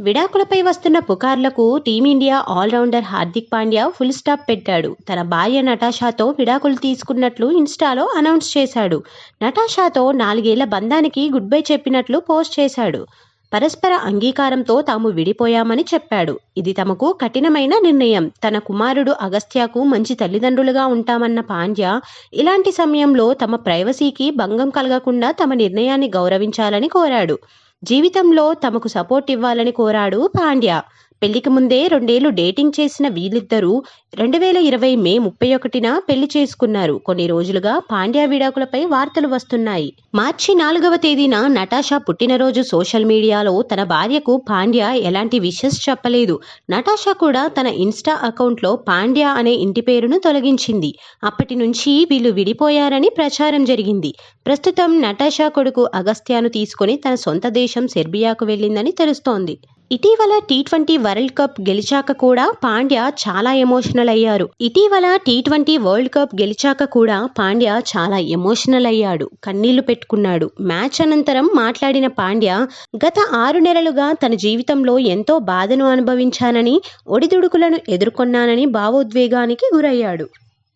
విడాకులపై వస్తున్న పుకార్లకు team India all-rounder Hardik Pandya full stop పెట్టాడు. తన భార్య నటాషాతో విడాకులు తీసుకున్నట్లు ఇన్స్టాలో అనౌన్స్ చేశాడు. నటాషాతో నాలుగేళ్ళ బంధానికి గుడ్ బై చెప్పినట్లు పోస్ట్ చేశాడు. పరస్పర అంగీకారంతో తాము విడిపోయామని చెప్పాడు. ఇది తమకు కఠినమైన నిర్ణయం. తన కుమారుడు అగస్త్యకు మంచి తల్లిదండ్రులుగా ఉంటామన్న పాండ్యా ఇలాంటి సమయంలో తమ ప్రైవసీకి భంగం కలగకుండా తమ నిర్ణయాన్ని గౌరవించాలని కోరాడు. జీవితంలో తమకు సపోర్ట్ ఇవ్వాలని కోరాడు పాండ్యా. పెళ్ళికి ముందే రెండేళ్ళు డేటింగ్ చేసిన వీళ్ళిద్దరూ రెండు వేల ఇరవై మే ముప్పై ఒకటిన పెళ్ళి చేసుకున్నారు. కొన్ని రోజులుగా పాండ్యా విడాకులపై వార్తలు వస్తున్నాయి. మార్చి నాలుగవ తేదీన నటాషా పుట్టినరోజు సోషల్ మీడియాలో తన భార్యకు పాండ్యా ఎలాంటి విషెస్ చెప్పలేదు. నటాషా కూడా తన ఇన్స్టా అకౌంట్లో పాండ్యా అనే ఇంటి పేరును తొలగించింది. అప్పటి నుంచి వీళ్ళు విడిపోయారని ప్రచారం జరిగింది. ప్రస్తుతం నటాషా కొడుకు అగస్త్యాను తీసుకొని తన సొంత దేశం సెర్బియాకు వెళ్ళిందని తెలుస్తోంది. ఇటీవల టీ ట్వంటీ వరల్డ్ కప్ గెలిచాక కూడా పాండ్య చాలా ఎమోషనల్ అయ్యారు. ఇటీవల టీ ట్వంటీ వరల్డ్ కప్ గెలిచాక కూడా పాండ్య చాలా ఎమోషనల్ అయ్యాడు. కన్నీళ్ళు పెట్టుకున్నాడు. మ్యాచ్ అనంతరం మాట్లాడిన పాండ్య గత ఆరు నెలలుగా తన జీవితంలో ఎంతో బాధను అనుభవించానని ఒడిదుడుకులను ఎదుర్కొన్నానని భావోద్వేగానికి గురయ్యాడు.